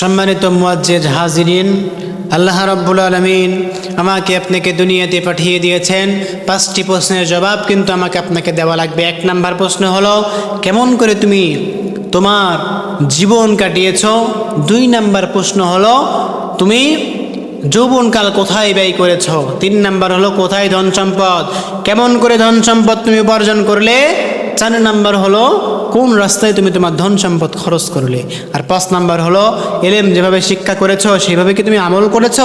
সম্মানিত মুয়াজ্জেজ হাজিরিন, আল্লাহ রাব্বুল আলমিন আমাকে আপনাকে দুনিয়াতে পাঠিয়ে দিয়েছেন। পাঁচটি প্রশ্নের জবাব কিন্তু আমাকে আপনাকে দেওয়া লাগবে। এক নাম্বার প্রশ্ন হলো, কেমন করে তুমি তোমার জীবন কাটিয়েছ? দুই নাম্বার প্রশ্ন হলো, তুমি যৌবনকাল কোথায় ব্যয় করেছ? তিন নাম্বার হলো, কোথায় ধন সম্পদ কেমন করে ধন সম্পদ তুমি উপার্জন করলে? চার নাম্বার হলো, কোন রাস্তায় তুমি তোমার ধন সম্পদ খরচ করলে? আর পাঁচ নাম্বার হলো, এলেম যেভাবে শিক্ষা করেছ সেভাবে কি তুমি আমল করেছ?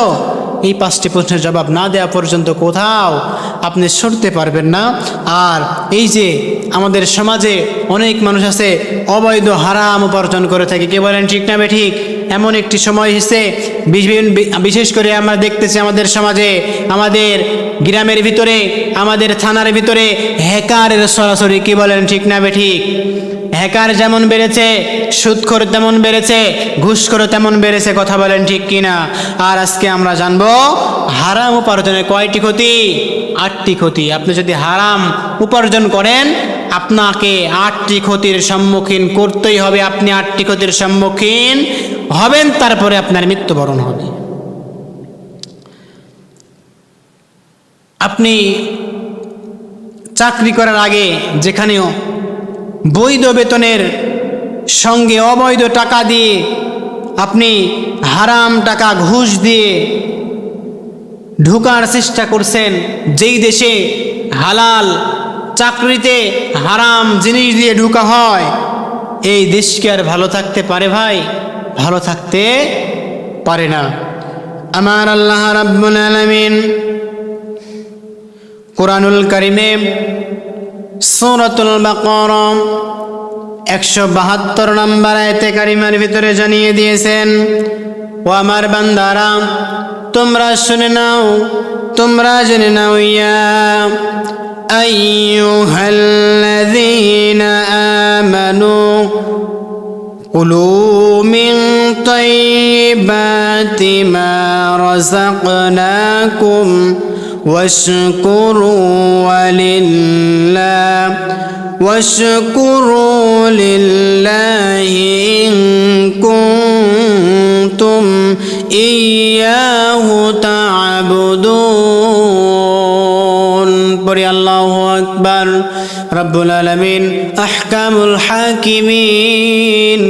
এই পাঁচটি প্রশ্নের জবাব না দেওয়া পর্যন্ত কোথাও আপনি সরতে পারবেন না। আর এই যে আমাদের সমাজে অনেক মানুষ আছে, অবৈধ হারাম উপার্জন করে থাকে। কে বলেন ঠিক না ঠিক? এমন একটি সময় বিশ- বিশেষ করে আমরা দেখতেছি আমাদের সমাজে, আমাদের গ্রামের ভিতরে, আমাদের থানার ভিতরে হ্যাকারের সরাসরি, কি বলেন ঠিক না ঠিক? হ্যাকার যেমন বেড়েছে সুদখোর তেমন বেড়েছে, ঘুষখোর তেমন বেড়েছে, কথা বলেন ঠিক কিনা? আর আজকে আমরা জানব হারাম উপার্জনের কয়টি ক্ষতি? আটটি ক্ষতি। আপনি যদি হারাম উপার্জন করেন, আপনাকে আটটি ক্ষতির সম্মুখীন করতেই হবে। আপনি আটটি ক্ষতির সম্মুখীন হবেন, তারপরে আপনার মৃত্যুবরণ হবে। আপনি চাকরি করার আগে যেখানেও বৈধ বেতনের সঙ্গে অবৈধ টাকা দিয়ে আপনি হারাম টাকা ঘুষ দিয়ে ঢুকার চেষ্টা করছেন, যেই দেশে হালাল চাকরিতে হারাম জিনিস দিয়ে ঢুকা হয়, এই দেশকে আর ভালো থাকতে পারে ভাই? ভালো থাকতে পারে না। আমার আল্লাহ রাব্বুল আলামিন কোরআনুল কারিমে সূরাতুল বাকারা একশো বাহাত্তর নম্বর আয়তে কারিমার ভিতরে জানিয়ে দিয়েছেন ও আমার বান্দারা তোমরা শুনে নাও তোমরা জেনে নাও ইয়া আইয়ুহাল্লাযীনা আমানু كلوا من طيبات ما رزقناكم واشكروا ولله واشكروا لله إن كنتم إياه تعبدون. করি আল্লাহ আকবর। রব্বুল আলমিন আহকামুল হাকিমিন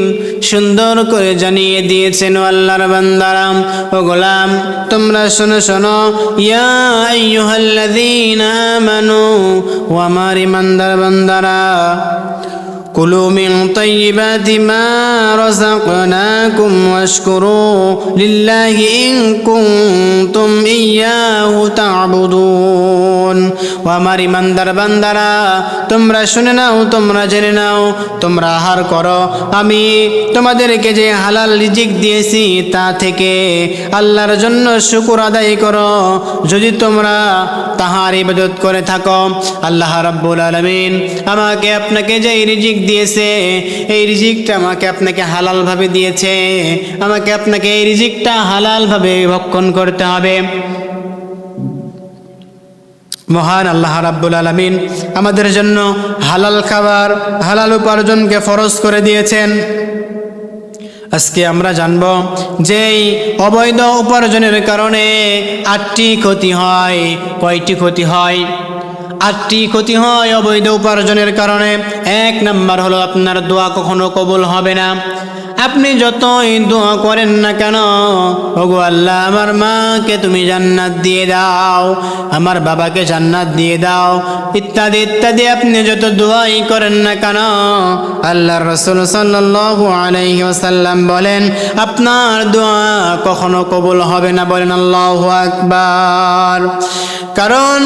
সুন্দর করে জানিয়ে দিয়েছেন আল্লাহর বান্দারাম ও গোলাম, তোমরা শোনো শোনো, ইয়া আমানু ও আমার ইমানদার বান্দারা كلوا من طيبات ما رزقناكم واشكروا لله إن كنتم إياه تعبدون وامر ইমানদার বান্দারা তোমরা শুনে নাও তোমরা জেনে নাও তোমরা আহার করো আমি তোমাদেরকে যে হালাল রিজিক দিয়েছি তা থেকে আল্লাহর জন্য শুকুর আদায় করো যদি তোমরা তাহার ইবাদত করে থাকো। আল্লাহ রাব্বুল আলামিন আমাকে আপনাকে যে রিজিক দিয়েছে, এই রিজিকটা আমাকে আপনাকে হালালভাবে দিয়েছে। আমাকে আপনাকে এই রিজিকটা হালালভাবে ভক্ষণ করতে হবে। মহান আল্লাহ রাব্বুল আলামিন আমাদের জন্য হালাল খাবার, হালাল উপার্জনকে ফরজ করে দিয়েছেন। আজকে আমরা জানব যে অবৈধ উপার্জনের কারণে আটটি ক্ষতি হয়, কয়টি ক্ষতি হয়? আটটি ক্ষতি হয় অবৈধ উপার্জনের কারণে। এক নাম্বার হলো আপনার দোয়া কখনো কবুল হবে না। আপনি যতই দোয়া করেন না কেন, ওগো আল্লাহ, আমার মাকে তুমি জান্নাত দিয়ে দাও, আমার বাবাকে জান্নাত দিয়ে দাও, ইত্যাদি ইত্যাদি আপনি যত দোয়াই করেন না কেন আল্লাহ রসুল ওয়াসাল্লাম বলেন, আপনার দোয়া কখনো কবুল হবে না বলেন আল্লাহ আকবার। কারণ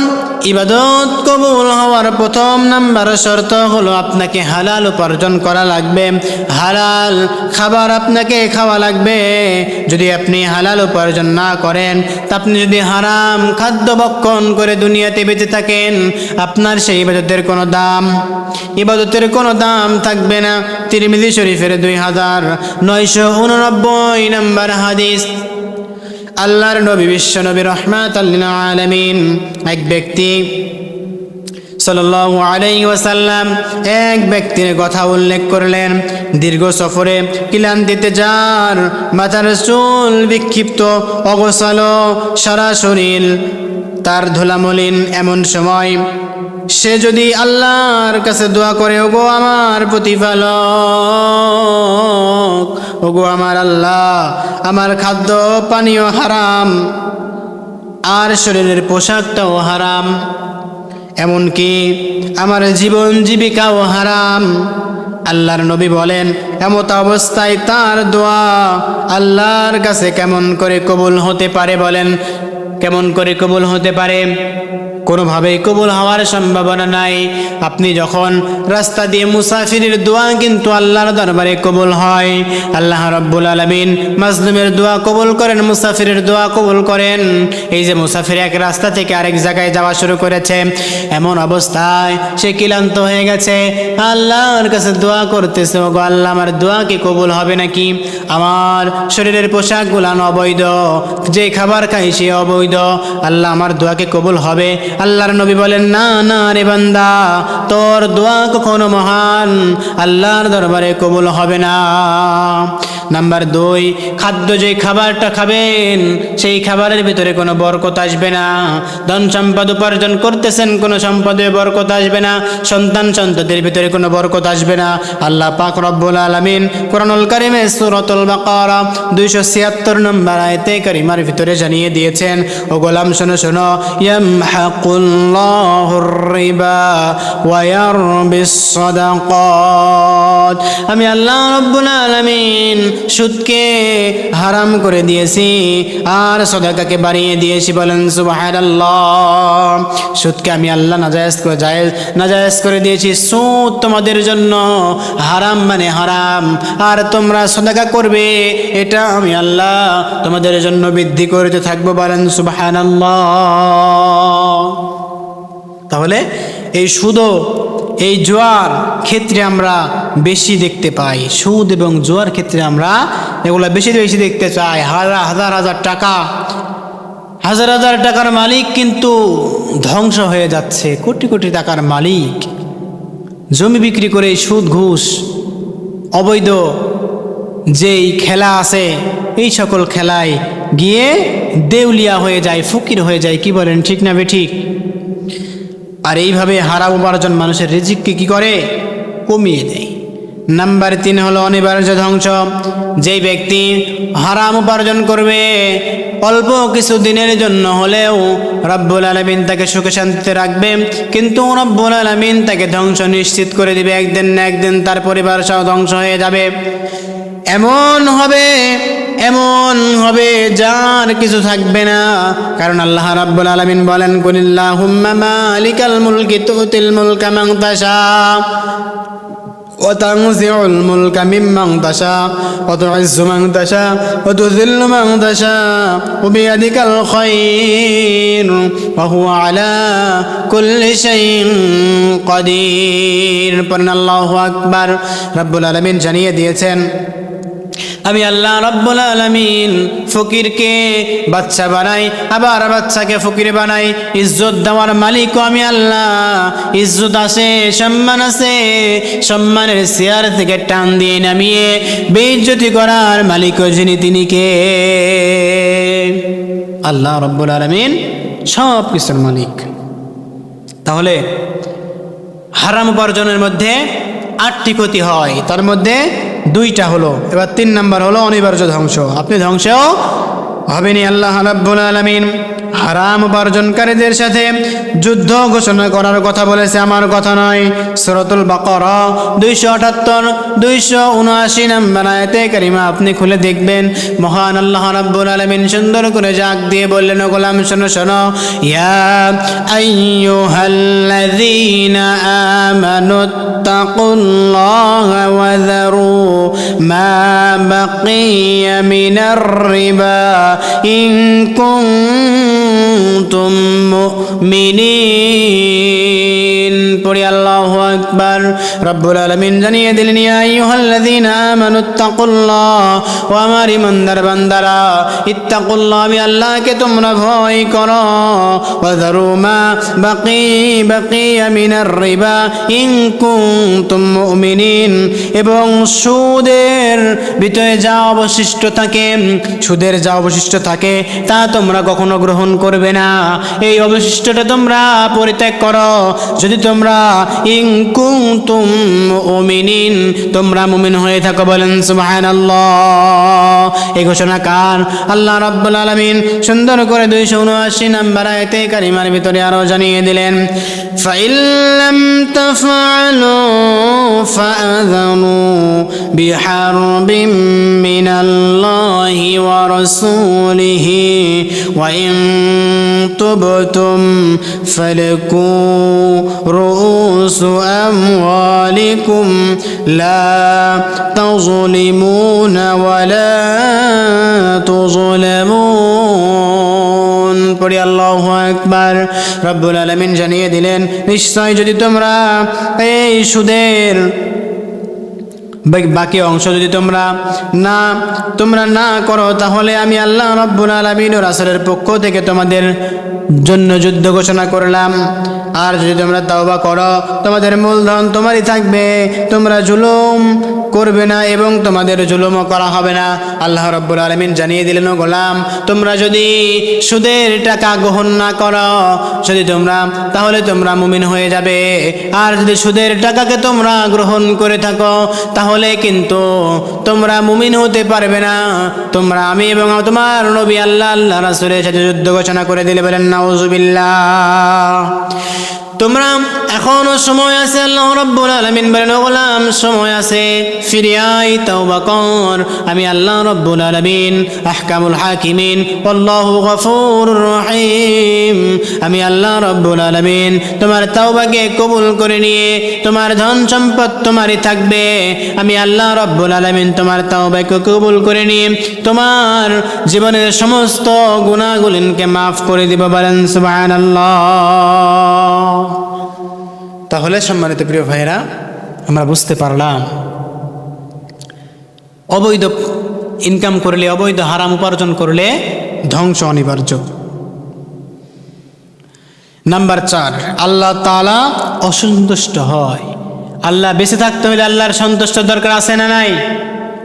ইবাদত কবুল হওয়ার প্রথম নাম্বার শর্ত হলো আপনাকে হালাল উপার্জন করা লাগবে। হালাল খাবার আপনাকে খাওয়া লাগবে। যদি আপনি হালাল উপার্জন না করেন, তা আপনি যদি হারাম খাদ্য ভক্ষণ করে দুনিয়াতে বেঁচে থাকেন, আপনার সেই ইবাদতের কোনো দাম, ইবাদতের কোনো দাম থাকবে না। তিরমিজি শরীফের দুই হাজার নয়শো উননব্বই নম্বর হাদিস। আল্লাহর নবী বিশ্ব নবী রহমাত আলমিন, এক ব্যক্তি ওয়াসাল্লাম এক ব্যক্তির কথা উল্লেখ করলেন, দীর্ঘ সফরে ক্লান্তিতে যার মাথার চুল বিক্ষিপ্ত, অগোছাল সারা শরীর তার ধুলামলিন এমন সময় সে যদি আল্লাহর কাছে দোয়া করে, ওগো আমার প্রতিপালক, ওগো আমার আল্লাহ, আমার খাদ্য পানীয় হারাম, আর শরীরের পোশাকটাও হারাম। এমনকি আমার জীবন জীবিকাও হারাম। আল্লাহর নবী বলেন, এমত অবস্থায় তার দোয়া আল্লাহর কাছে কেমন করে কবুল হতে পারে বলেন? কেমন করে কবুল হতে পারে? কোনোভাবেই কবুল হওয়ার সম্ভাবনা নাই। আপনি যখন রাস্তা দিয়ে মুসাফিরের দোয়া কিন্তু আল্লাহর দরবারে কবুল হয়, আল্লাহ রব্বুল আলমিন মাজলুমের দোয়া কবুল করেন, মুসাফিরের দোয়া কবুল করেন। এই যে মুসাফির এক রাস্তা থেকে আরেক জায়গায় যাওয়া শুরু করেছে, এমন অবস্থায় সে ক্লান্ত হয়ে গেছে, আল্লাহর কাছে দোয়া করতেছে, ওগো আল্লাহ, আমার দোয়া কি কবুল হবে নাকি? আমার শরীরের পোশাকগুলান অবৈধ যে খাবার খাই সে অবৈধ, আল্লাহ আমার দোয়াকে কবুল হবে? আল্লাহর নবী বলেন, না না রে বান্দা, তোর দোয়া কখনো মহান। আল্লাহর দরবারে কবুল হবে না। নাম্বার দুই, খাদ্য যে খাবারটা খাবেন, সেই খাবারের ভিতরে কোনো বরকত আসবে না। ধন সম্পদ উপার্জন করতেছেন, কোনো সম্পদে বরকত আসবে না। সন্তান সন্ততির ভিতরে কোনো বরকত আসবে না। আল্লাহ পাক রব্বুল আলামিন কোরআনুল কারিমে সূরাতুল বাকারা 276 নম্বর আয়তে কারিমার ভিতরে জানিয়ে দিয়েছেন, ও গোলাম, শোনো শোনো ইয়ামহাকুল্লাহুর রিবা ওয়া ইয়ারবিস সাদাকাত আমি আল্লাহ রব্বুল আলামিন সুদকে হারাম করে দিয়েছি আর সদাকাকে বাড়িয়ে দিয়েছি বলেন সুবহানাল্লাহ। সুদকে আমি আল্লাহ নাজায়েজ করে জায়েজ, নাজায়েজ করে দিয়েছি। সুদ তোমাদের জন্য হারাম মানে হারাম। আর তোমরা সদাকা করবে, এটা আমি আল্লাহ তোমাদের জন্য বৃদ্ধি করতে থাকব বলেন সুবহানাল্লাহ। তাহলে এই সুদও, এই জোয়ার ক্ষেত্রে আমরা বেশি দেখতে পাই। সুদ এবং জোয়ার ক্ষেত্রে আমরা এগুলো বেশি বেশি দেখতে চাই। হাজার হাজার হাজার টাকা। হাজার হাজার টাকার মালিক কিন্তু ধ্বংস হয়ে যাচ্ছে। কোটি কোটি টাকার মালিক। জমি বিক্রি করে সুদ, ঘুষ, অবৈধ যেই খেলা আছে, এই সকল খেলায় গিয়ে দেউলিয়া হয়ে যায়, ফকির হয়ে যায়, কি বলেন, ঠিক না ঠিক আর এইভাবে হারাম উপার্জন মানুষের রিজিককে কি করে? কমিয়ে দেয়। নাম্বার তিন হলো অনিবার্য ধ্বংস। যেই ব্যক্তি হারাম উপার্জন করবে, অল্প কিছু দিনের জন্য হলেও রব্বুল আলমিন তাকে সুখে শান্তিতে রাখবে, কিন্তু রব্বুল আলমিন তাকে ধ্বংস নিশ্চিত করে দিবে একদিন না একদিন, তার পরিবার সহ ধ্বংস হয়ে যাবে। এমন হবে এমন হবে যার কিছু থাকবে না কারণ আল্লাহ রাব্বুল আলামিন বলেন কুলিল্লাহুম্মা মালিকাল মুলকি তুতিল মুলকা মান তাশা وتنزع الملك ممن تشاء وتعز من تشاء وتذل من تشاء وبيدك الخير وهو على كل شيء قدير পড়েন আল্লাহু আকবার রব্বুল আলামিন জানিয়ে দিয়েছেন আমি আল্লাহ রব্বুল আলমিন ফকিরকে বাচ্চা বানাই, আবার বাচ্চাকে ফকির বানাই। ইজ্জত দেওয়ার মালিকও আমি আল্লাহ। ইজ্জত আছে সম্মান আছে সম্মানের চেয়ার থেকে টান দিয়ে নামিয়ে বেইজ্জতি করার মালিকও যিনি তিনি কে? আল্লাহ রব্বুল আলমিন সব কিছুর মালিক। তাহলে হারাম উপার্জনের মধ্যে আটটি ক্ষতি হয়। তার মধ্যে দুইটা হলো। এবার তিন নাম্বার হলো অনিবার্য ধ্বংস। আপনি ধ্বংসেও হবেনি আল্লাহ রাব্বুল আলামিন হারাম উপার্জনকারীদের সাথে যুদ্ধ ঘোষণা করার কথা বলেছে, আমার কথা নয়। সরতুল বাকরা, দুইশো আটাত্তর, দুইশো উনআশি নাম্বার আয়তে কারিমা আপনি খুলে দেখবেন। মহান আল্লাহ রাব্বুল আলামিন সুন্দর করে জাগ দিয়ে বললেন গোলাম, শোনো শোনো। ইয়া আইয়ুহাল্লাযীনা আমানু মিনার রিবা ইন كنتم مؤمنين আল্লাহু রব্বুল আলামিন জানিয়ে দিলেন আমার ইমানদার বান্দারা, ইত্তাকুল্লাহ, আমি আল্লাহকে তোমরা ভয় করো। মা বাকি রিবা, ইন কুনতুম মুমিনিন। এবং সুদের ভিতরে যা অবশিষ্ট থাকে, সুদের যা অবশিষ্ট থাকে, তা তোমরা কখনো গ্রহণ করবে না। এই অবশিষ্টটা তোমরা পরিত্যাগ করো। যদি তোমরা ইন কুনতুম মুমিনিন তোমরা মুমিন হয়ে থাকো বলেন সুবহানাল্লাহ এই ঘোষণা কার আল্লাহ রাব্বুল আলামিন সুন্দর করে দুইশো উনআশি নাম্বার আয়াতে কারিমার ভিতরে আরো জানিয়ে দিলেন ফাইল লাম তাফআলু فأذنوا بحرب من الله ورسوله وإن تبتم فلكوا رؤوس أموالكم لا تظلمون ولا تظلمون পড়ি আল্লাহ একবার রব্বুল আলমিন জানিয়ে দিলেন নিশ্চয় যদি তোমরা এই সুদের বা- বাকি অংশ যদি তোমরা না তোমরা না করো তাহলে আমি আল্লাহ রব্বুল আলমিন ও রাসুলের পক্ষ থেকে তোমাদের জন্য যুদ্ধ ঘোষণা করলাম। আর যদি তোমরা তাওবা করো, তোমাদের মূলধন তোমারই থাকবে। তোমরা জুলুম করবে না এবং তোমাদের জুলুমও করা হবে না। আল্লাহ রব্বুল আলমিন জানিয়ে দিলেন গোলাম, তোমরা যদি সুদের টাকা গ্রহণ না করো, যদি তোমরা, তাহলে তোমরা মুমিন হয়ে যাবে। আর যদি সুদের টাকাকে তোমরা গ্রহণ করে থাকো, তাহলে কিন্তু তোমরা মুমিন হতে পারবে না। তোমরা আমি এবং তোমার নবী আল্লাহ আল্লাহ রাসুলের সাথে যুদ্ধ ঘোষণা করে দিলে বলেন নাউজুবিল্লাহ। তোমরা এখনও সময় আছে, আল্লাহ রব্বুল আলামিন বলেন গোলাম, সময় আছে ফিরিয়াই তওবা কর। আমি আল্লাহ রব্বুল আলামিন, আহকামুল হাকিমিন, আল্লাহু গফুরুর রহিম। আমি আল্লাহ রব্বুল আলামিন, তোমার তাওবাকে কবুল করে নিয়ে, তোমার ধন সম্পদ তোমারই থাকবে। আমি আল্লাহ রব্বুল আলামিন, তোমার তাওবাকে কবুল করে নিয়ে, তোমার জীবনের সমস্ত গুণাগুলিনকে মাফ করে দিব, বলেন সুবহানাল্লাহ। তাহলে সম্মানিত প্রিয় ভাইরা আমরা বুঝতে পারলাম। অবৈধ ইনকাম করলে, অবৈধ হারাম উপার্জন করলে ধ্বংস অনিবার্য। নাম্বার চার, আল্লাহ তালা অসন্তুষ্ট হয়। আল্লাহ বেঁচে থাকতে হলে আল্লাহর সন্তুষ্ট দরকার আছে না নাই?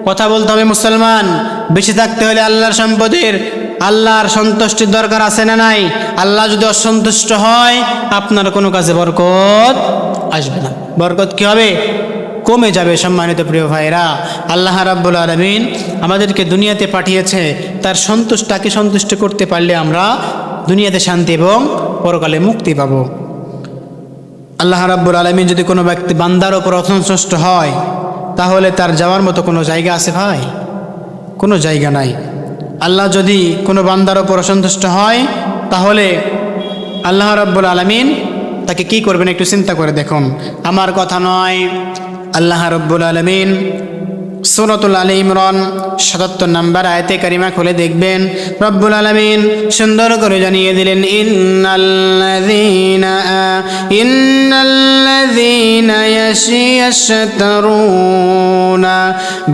কথা বলতে হবে মুসলমান, বেঁচে থাকতে হলে আল্লাহর সম্পদের আল্লাহর সন্তুষ্টির দরকার আছে না নাই? আল্লাহ যদি অসন্তুষ্ট হয়, আপনার কোনো কাজে বরকত আসবে না। বরকত কি হবে? কমে যাবে সম্মানিত প্রিয় ভাইরা আল্লাহ রাব্বুল আলমিন আমাদেরকে দুনিয়াতে পাঠিয়েছে। তার সন্তুষ্ট তাকে সন্তুষ্ট করতে পারলে আমরা দুনিয়াতে শান্তি এবং পরকালে মুক্তি পাব। আল্লাহ রাব্বুল আলমিন যদি কোনো ব্যক্তি বান্দার ওপর অসন্তুষ্ট হয়, তাহলে তার যাওয়ার মতো কোনো জায়গা আছে ভাই? কোনো জায়গা নাই। আল্লাহ যদি কোনো বান্দার ওপর অসন্তুষ্ট হয়, তাহলে আল্লাহ রব্বুল আলমিন তাকে কি করবেন একটু চিন্তা করে দেখুন। আমার কথা নয়, আল্লাহ রব্বুল আলমিন সুরতুল আলী ইমরান সাতাত্তর নাম্বার আয়তে কারিমা খুলে দেখবেন রব্বুল আলমিন সুন্দর করে জানিয়ে দিলেন ইন্নাল্লাযীনা ইন্নাল্লাযীনা ইয়াশতারুনা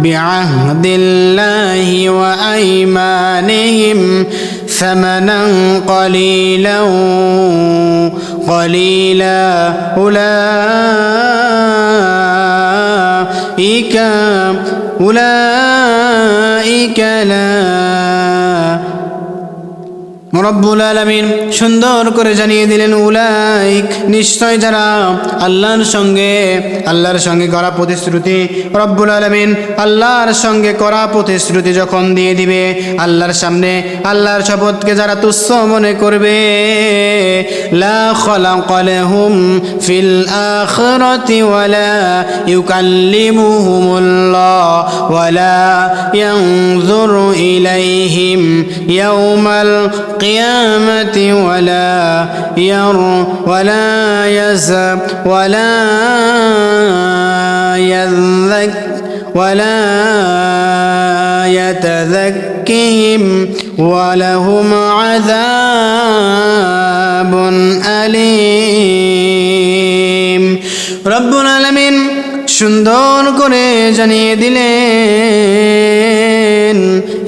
বিআহদিল্লাহি ওয়া আইমানিহিম ثمنا قليلا قليلا أولئك أولئك لا রব্বুল আলমিন সুন্দর করে জানিয়ে দিলেন, উলাইক, নিশ্চয় যারা আল্লাহর সঙ্গে আল্লাহর সঙ্গে করা প্রতিশ্রুতি, রব্বুল আলমিন আল্লাহর সঙ্গে করা প্রতিশ্রুতি যখন দিয়ে দিবে, আল্লাহর সামনে, আল্লাহর শপথকে যারা তুচ্ছ মনে করবে, লা খলাকালাহুম ফিল ওয়ালা ওয়ালা ইলাইহিম ইয়াউমাল القيامة ولا ير ولا يزب ولا يذك ولا يتذكهم ولهم عذاب أليم رب العالمين সুন্দর করে জানিয়ে দিলেন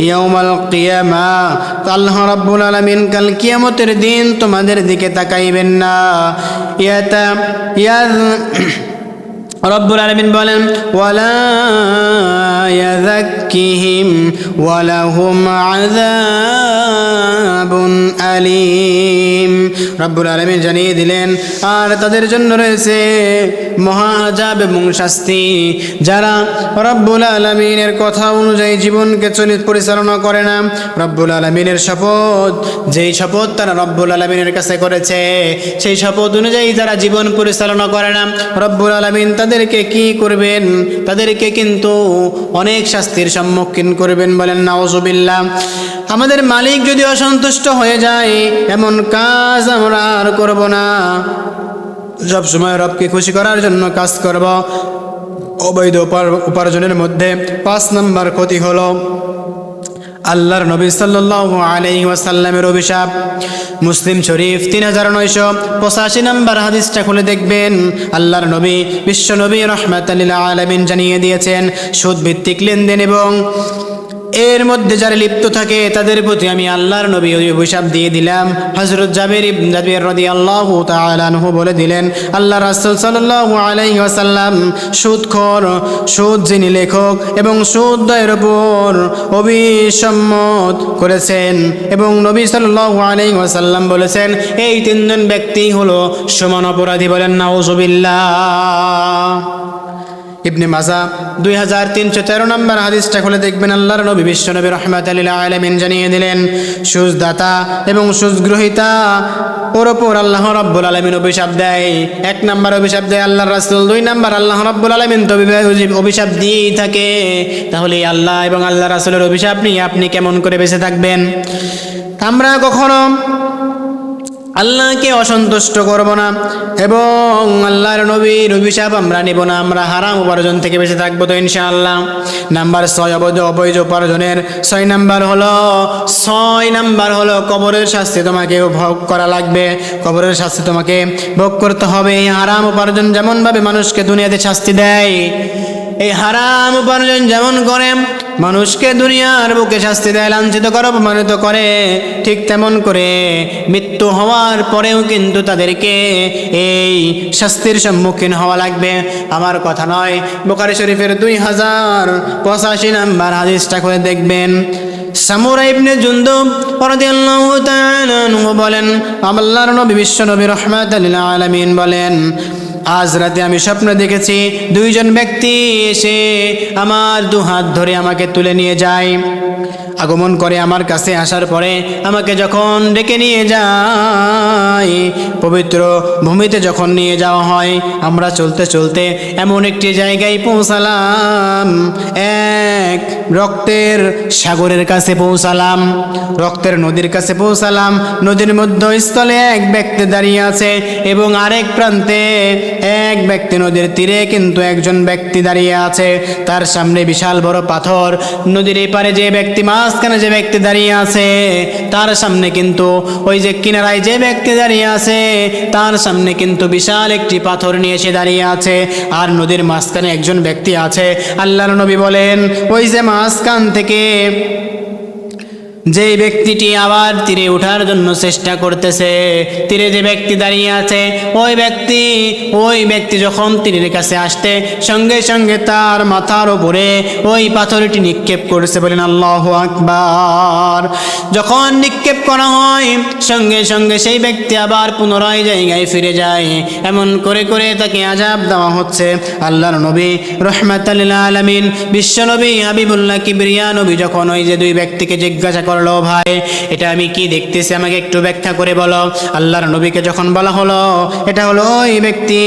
ইয়াউমাল কিয়ামা আল্লাহ রাব্বুল আলামিন কাল কিয়ামতের দিন তোমাদের দিকে তাকাইবেন না। ইয়াতা ইয়াজ রব্বুল আলমিন বলেন, ওয়ালা ইয়াযাক্কিহিম ওয়ালাহুম আযাবুন আলীম। রব্বুল আলমিন জানিয়ে দিলেন, আর তাদের জন্য রয়েছে মহা আযাব এবং শাস্তি, যারা রব্বুল আলমিনের কথা অনুযায়ী জীবনকে চলিত পরিচালনা করে না। রব্বুল আলমিনের শপথ, যেই শপথ তারা রব্বুল আলমিনের কাছে করেছে, সেই শপথ অনুযায়ী যারা জীবন পরিচালনা করে না। রব্বুল আলমিন তাদেরকে কি করবেন? তাদেরকে কিন্তু অনেক শাস্তির সম্মুখীন করবেন বলেন নাওজবিল্লা আমাদের মালিক যদি অসন্তুষ্ট হয়ে যায়, এমন কাজ আমরা আর করব না। সবসময় রবকে খুশি করার জন্য কাজ করব। অবৈধ উপার- উপার্জনের মধ্যে পাঁচ নম্বর ক্ষতি হলো আল্লাহর নবী সাল্লাল্লাহু আলাইহি ওয়াসাল্লামের অভিশাপ। মুসলিম শরীফ তিন হাজার নয়শো পঁচাশি নম্বর হাদিসটা খুলে দেখবেন। আল্লাহর নবী, বিশ্ব নবী রহমাতাল্লিল আলমিন জানিয়ে দিয়েছেন সুদ ভিত্তিক লেনদেন এবং এর মধ্যে যারা লিপ্ত থাকে, তাদের প্রতি আমি আল্লাহর নবী অভিশাপ দিয়ে দিলাম। হজরত জাবের জাবির রদি আল্লাহ তালানহু বলে দিলেন, আল্লাহ রাসুল সাল্লাল্লাহু আলাইহি ওয়াসাল্লাম সুদখোর, সুদ যিনি লেখক এবং সুদয়ের ওপর অভিসম্মত করেছেন এবং নবী সাল্লাল্লাহু আলাইহি ওয়াসাল্লাম বলেছেন, এই তিনজন ব্যক্তি হলো সমান অপরাধী বলেন, নাউজুবিল্লাহ। ইবনে মাজা, দুই হাজার তিনশো তেরো নম্বর হাদিসটা খুলে দেখবেন। আল্লাহর নবী বিশ্ব নবী রহমত আলমিন জানিয়ে দিলেন, সুজদাতা এবং সুজগ্রহিতা ওর আল্লাহ রব্বুল আলমিন অভিশাপ দেয়। এক নম্বর অভিশাপ দেয় আল্লাহ রাসুল, দুই নম্বর আল্লাহ রব্বুল আলমিন তো অভি- অভিশাপ দিয়েই থাকে। তাহলে আল্লাহ এবং আল্লাহ রাসুলের অভিশাপ নিয়ে আপনি কেমন করে বেঁচে থাকবেন? আমরা কখনো আল্লাহকে অসন্তুষ্ট করব না। এবং আল্লাহর নবীর অভিশাপ আমরা নিব না, আমরা হারাম উপার্জন থেকে বেঁচে থাকব তো ইনশাআল্লাহ। নাম্বার ছয়, অবৈধ অবৈধ উপার্জনের। ছয় নাম্বার হলো, ছয় নাম্বার হলো, কবরের শাস্তি তোমাকে ভোগ করা লাগবে। কবরের শাস্তি তোমাকে ভোগ করতে হবে। হারাম উপার্জন যেমনভাবে মানুষকে দুনিয়াতে শাস্তি দেয় এই হারাম উপার্জন যেমন করে, মানুষকে দুনিয়ার বুকে শাস্তি দেয়, লাঞ্ছিত করে, অপমানিত করে, ঠিক তেমন করে মৃত্যু হওয়ার পরেও কিন্তু তাদেরকে এই শাস্তির সম্মুখীন হওয়া লাগবে। আমার কথা নয় বোকারি শরীফের দুই হাজার পঁচাশি নাম্বার হাদিসটা করে দেখবেন। সামুরা ইবনে বলেন, আল্লাহর নবী বিশ্ব নবী রহমাতুল আলামিন বলেন আজ রাতে আমি স্বপ্ন দেখেছি দুইজন ব্যক্তি এসে আমার দু হাত ধরে আমাকে তুলে নিয়ে যায়। আগমন করে আমার কাছে আসার পরে আমাকে যখন ডেকে নিয়ে যায়, পবিত্র ভূমিতে যখন নিয়ে যাওয়া হয়, আমরা চলতে চলতে এমন একটি জায়গায় পৌঁছালাম। এক রক্তের সাগরের কাছে পৌঁছালাম, রক্তের নদীর কাছে পৌঁছালাম। নদীর মধ্যস্থলে এক ব্যক্তি দাঁড়িয়ে আছে এবং আরেক প্রান্তে এক ব্যক্তি নদীর তীরে কিন্তু একজন ব্যক্তি দাঁড়িয়ে আছে। তার সামনে বিশাল বড় পাথর, নদীর এপারে যে ব্যক্তি মাঝখানে যে ব্যক্তি দাঁড়িয়ে আছে, তার সামনে কিন্তু ওই যে কিনারায় যে ব্যক্তি দাঁড়িয়ে আছে, তার সামনে কিন্তু বিশাল একটি পাথর নিয়ে এসে দাঁড়িয়ে আছে। আর নদীর মাঝখানে একজন ব্যক্তি আছে আল্লাহ নবী বলেন, ওই যে মাঝখান থেকে যে ব্যক্তিটি আবার তীরে ওঠার জন্য চেষ্টা করতেছে, তীরে যে ব্যক্তি দাঁড়িয়ে আছে, ওই ব্যক্তি ওই ব্যক্তি যখন তীরের কাছে আসতে সঙ্গে সঙ্গে তার মাথার উপরে ওই পাথরটি নিক্ষেপ করেছে বলেন আল্লাহ আকবার। যখন নিক্ষেপ করা হয়, সঙ্গে সঙ্গে সেই ব্যক্তি আবার পুনরায় জায়গায় ফিরে যায়। এমন করে করে তাকে আজাব দেওয়া হচ্ছে। আল্লাহর নবী রহমাত আলমিন, বিশ্ব নবী হাবিবুল্লাহ কিবরিয়া নবী যখন ওই যে দুই ব্যক্তিকে জিজ্ঞাসা করল ভাই, এটা আমি কি দেখতেছি? আমাকে একটু ব্যাখ্যা করে বলো। আল্লাহর নবীকে যখন বলা হলো, এটা হলো ওই ব্যক্তি,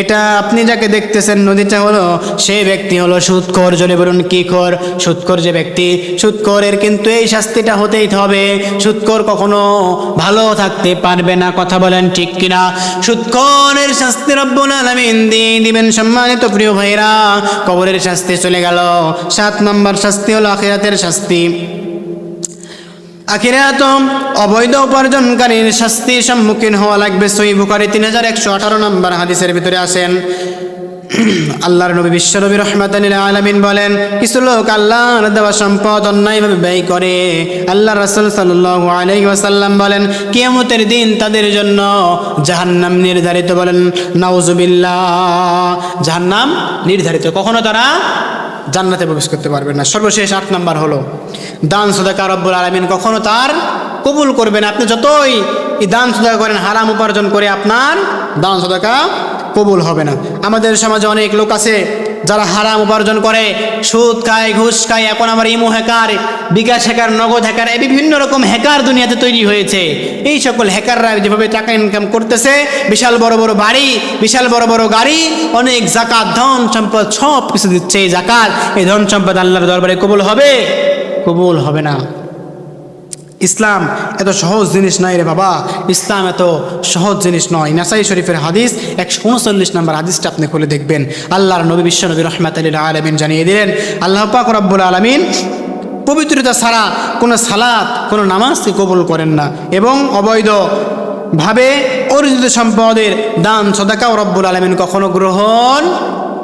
এটা আপনি যাকে দেখতেছেন, নদীটা হলো সেই ব্যক্তি হলো সুৎকর জলে বলুন, কি কর সুৎকর যে ব্যক্তি সুৎকরের কিন্তু এই শাস্তিটা হতেই হবে। সুৎকর কখনো ভালো থাকতে পারবে না। কথা বলেন ঠিক কিনা? সুৎকরের শাস্তি রব্বুল আলামিন দিয়ে দিবেন সম্মানিত প্রিয় ভাইরা কবরের শাস্তি চলে গেল। সাত নম্বর শাস্তি হলো আখিরাতের শাস্তি। আখিরাত অবৈধ উপার্জনকারীর শাস্তির সম্মুখীন হওয়া লাগবে সই বুখারি তিন হাজার একশো আঠারো নম্বর হাদিসের ভিতরে আসেন। আল্লাহর নবী বিশ্বনবী রহমাতানিল আলামিন বলেন, কিছু লোক আল্লাহর দেওয়া সম্পদ অন্যায়ভাবে ব্যয় করে। আল্লাহ রাসূল সাল্লাল্লাহু বলেন, কিয়ামতের দিন তাদের জন্য জাহান্নাম নির্ধারিত বলেন। নাউজুবিল্লাহ, জাহান্নাম নির্ধারিত। কখনো তারা জান্নাতে প্রবেশ করতে পারবে না। সর্বশেষ আট নাম্বার হলো, দান সদাকা রব্বুল আলমিন কখনো তার কবুল করবেন আপনি যতই দান সদাকা করেন, হারাম উপার্জন করে আপনার দান সদাকা কবুল হবে না। আমাদের সমাজে অনেক লোক আছে যারা হারাম উপার্জন করে, সুদ খায়, ঘুষ খায়, এখন আমার imo hacker, bKash hacker, Nagad hacker, এই বিভিন্ন রকম হ্যাকার দুনিয়াতে তৈরি হয়েছে। এই সকল হ্যাকাররা যেভাবে টাকা ইনকাম করতেছে, বিশাল বড় বড় বাড়ি, বিশাল বড় বড় গাড়ি, অনেক জাকাত, ধন সম্পদ সব কিছু দিচ্ছে এই জাকাত। এই ধন সম্পদ আল্লাহর দরবারে কবুল হবে? কবুল হবে না। ইসলাম এত সহজ জিনিস নয় রে বাবা। ইসলাম এত সহজ জিনিস নয়। নাসাই শরীফের হাদিস একশো উনচল্লিশ নম্বর হাদিসটা আপনি খুলে দেখবেন। আল্লাহর নবী বিশ্ব নবী রহমাত আলী আলমিন জানিয়ে দিলেন, আল্লাহ পাক রব্বুল আলমিন পবিত্রতা ছাড়া কোনো সালাত, কোনো নামাজকে কবুল করেন না এবং অবৈধ ভাবে অর্জিত সম্পদের দান, সদাকাও রব্বুল আলমিন কখনো গ্রহণ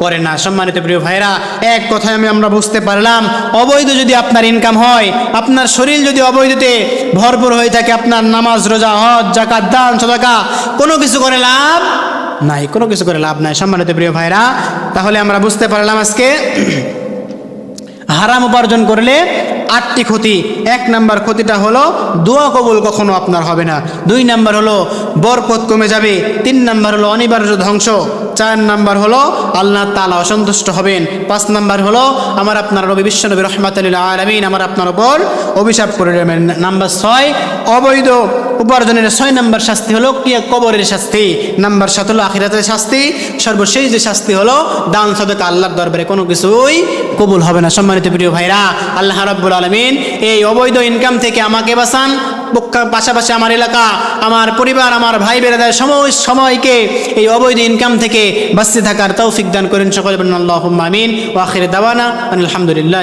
করে না। সম্মানিত প্রিয় ভাইরা এক কথায় আমি আমরা বুঝতে পারলাম, অবৈধ যদি আপনার ইনকাম হয়, আপনার শরীর যদি অবৈধতে ভরপুর হয়ে থাকে, আপনার নামাজ, রোজা, হজ জাকাত দান, সদাকা, কোনো কিছু করে লাভ নাই, কোনো কিছু করে লাভ নাই। সম্মানিত প্রিয় ভাইরা তাহলে আমরা বুঝতে পারলাম আজকে হারাম উপার্জন করলে আটটি ক্ষতি। এক নাম্বার ক্ষতিটা হলো, দোয়া কবুল কখনো আপনার হবে না। দুই নাম্বার হলো, বরকত কমে যাবে। তিন নাম্বার হলো, অনিবার্য ধ্বংস। চার নাম্বার হলো, আল্লাহ তালা অসন্তুষ্ট হবেন। পাঁচ নাম্বার হলো, আমার আপনার নবী বিশ্বনবী রহমাত আলমিন আমার আপনার ওপর অভিশাপ করে দেবেন নাম্বার ছয়, অবৈধ উপার্জনের ছয় নাম্বার শাস্তি হলো কি কবরের শাস্তি। নাম্বার সাত হলো, আখিরাতের শাস্তি। সর্বশেষ যে শাস্তি হলো, দান, সদকা আল্লাহর দরবারে কোনো কিছুই কবুল হবে না। সম্মানিত প্রিয় ভাইরা, আল্লাহ রাব্বুল আলমিন, এই অবৈধ ইনকাম থেকে আমাকে বাঁচান। পাশাপাশি আমার এলাকা, আমার পরিবার, আমার ভাই বেড়াদের সময় সময়কে এই অবৈধ ইনকাম থেকে বাঁচতে থাকার তৌফিক দান করেন। সকলে আল্লাহ আমিন। ও আখির দাওয়ানা, আলহামদুলিল্লাহ